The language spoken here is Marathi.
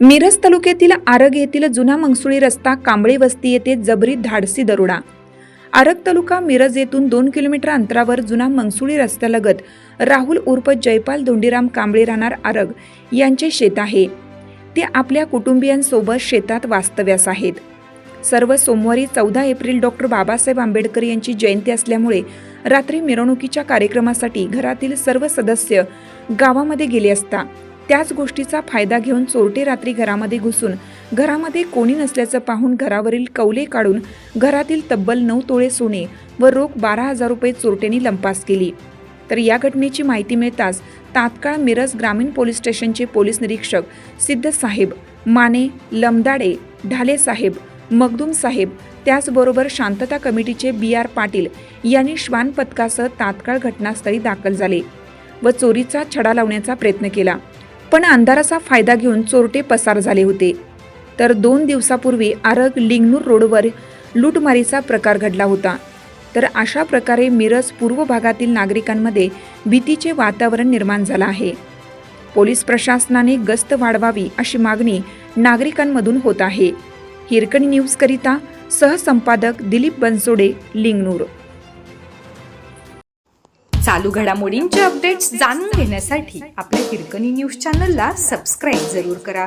मिरज तालुक्यातील आरग येथील जुना मंगसुळी रस्ता कांबळी वस्ती येथे जबरी धाडसी दरोडा. आरग तालुका मिरज येथून दोन किलोमीटर अंतरावर जुना मंगसुळी रस्त्यालगत राहुल उर्फ जयपाल धोंडीराम कांबळे राहणार आरग यांचे शेत आहे. ते आपल्या कुटुंबियांसोबत शेतात वास्तव्यास आहेत. सर्व सोमवारी चौदा एप्रिल डॉक्टर बाबासाहेब आंबेडकर यांची जयंती असल्यामुळे रात्री मिरवणुकीच्या कार्यक्रमासाठी घरातील सर्व सदस्य गावामध्ये गेले असता त्याच गोष्टीचा फायदा घेऊन चोरटे रात्री घरामध्ये घुसून घरामध्ये कोणी नसल्याचं पाहून घरावरील कौले काढून घरातील तब्बल नऊ तोळे सोने व रोख बारा हजार रुपये चोरट्यांनी लंपास केली. तर या घटनेची माहिती मिळताच तात्काळ मिरज ग्रामीण पोलीस स्टेशनचे पोलीस निरीक्षक सिद्ध साहेब माने लमदाडे ढाले साहेब मगदूम साहेब त्याचबरोबर शांतता कमिटीचे बी आर पाटील यांनी श्वान पथकासह तात्काळ घटनास्थळी दाखल झाले व चोरीचा छडा लावण्याचा प्रयत्न केला. पण अंधाराचा फायदा घेऊन चोरटे पसार झाले होते. तर दोन दिवसापूर्वी आरग लिंगनूर रोडवर लूटमारीचा प्रकार घडला होता. तर अशा प्रकारे मिरज पूर्व भागातील नागरिकांमध्ये भीतीचे वातावरण निर्माण झालं आहे. पोलीस प्रशासनाने गस्त वाढवावी अशी मागणी नागरिकांमधून होत आहे. हिरकणी न्यूजकरिता सहसंपादक दिलीप बनसोडे लिंगनूर. चालू घडामोडींचे अपडेट्स जाणून घेण्यासाठी आपल्या हिरकणी न्यूज चॅनलला सबस्क्राईब जरूर करा.